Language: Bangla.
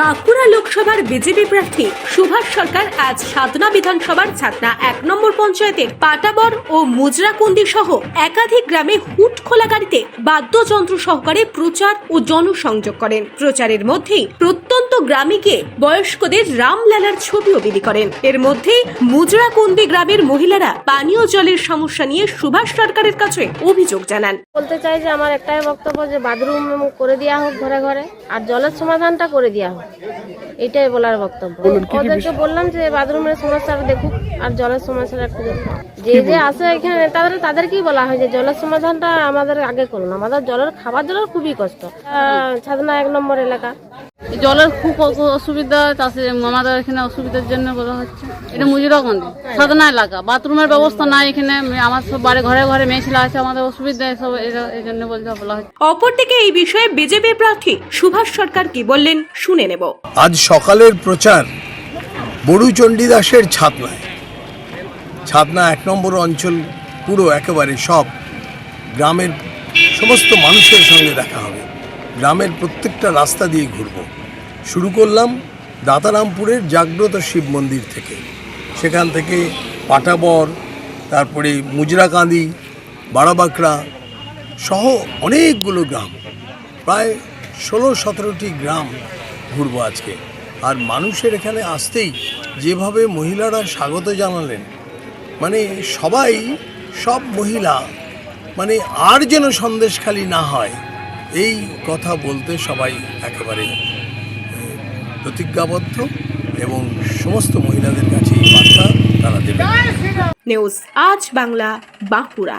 বাঁকুড়া লোকসভার বিজেপি প্রার্থী সুভাষ সরকার আজ সাতনা বিধানসভার ছাতনা এক নম্বর পঞ্চায়েতের পাটাবর ও মুজরাকুন্দি সহ একাধিক গ্রামে হুট খোলা গাড়িতে বাদ্যযন্ত্র সহকারে প্রচার ও জনসংযোগ করেন। প্রচারের মধ্যেই প্রত্যন্ত গ্রামে গিয়ে বয়স্কদের রামলালার ছবিও বিলি করেন। এর মধ্যেই মুজরাকুন্দি গ্রামের মহিলারা পানীয় জলের সমস্যা নিয়ে সুভাষ সরকারের কাছে অভিযোগ জানান। বলতে চাই যে আমার একটাই বক্তব্য যে বাথরুম করে দেওয়া হোক ঘরে ঘরে আর জলের সমাধানটা করে দেওয়া হোক। এটাই বলার বক্তব্য। ওদেরকে বললাম যে বাথরুমের সমস্যাটা দেখুক আর জলের সমস্যাটা একটু দেখুক। যে যে আসে এখানে তাদের তাদেরকেই বলা হয় যে জলের সমাধানটা আমাদের আগে করুন। আমাদের জলের খাবার জলের খুবই কষ্ট। আহ, ছাদনা এক নম্বর এলাকা। জলের খুব অসুবিধা চাষে আমাদের এখানে অসুবিধার জন্য বলা হচ্ছে। এটা মুজিরাগঞ্জে সাধনা এলাকা। বাথরুমের ব্যবস্থা নাই এখানে। আমার সব বাড়ি ঘরে ঘরে মেয়ে ছেলে আছে আমাদের অসুবিধা এসব এই জন্য বলতে বলা হচ্ছে। অপরদিকে এই বিষয়ে বিজেপি প্রার্থী সুভাষ সরকার কি বললেন শুনে নেব। আজ সকালের প্রচার বড়ু চণ্ডীদাসের ছাতনায়। ছাতনা এক নম্বর অঞ্চল পুরো একেবারে সব গ্রামের সমস্ত মানুষের সঙ্গে দেখা হবে। গ্রামের প্রত্যেকটা রাস্তা দিয়ে ঘুরব। শুরু করলাম দাতারামপুরের জাগ্রত শিব মন্দির থেকে। সেখান থেকে পাটাবর, তারপরে মুজরাকান্দি বাড়াবাঁকড়া সহ অনেকগুলো গ্রাম। প্রায় ষোলো সতেরোটি গ্রাম ঘুরবো আজকে। আর মানুষের এখানে আসতেই যেভাবে মহিলারা স্বাগত জানালেন মানে সবাই সব মহিলা মানে আর যেন সন্দেশখালি না হয়। এই কথা বলতে সবাই একেবারে প্রতিজ্ঞাবদ্ধ এবং সমস্ত মহিলাদের কাছে বার্তা তারা দেবে নিউজ আজ বাংলা বাঁকুড়া।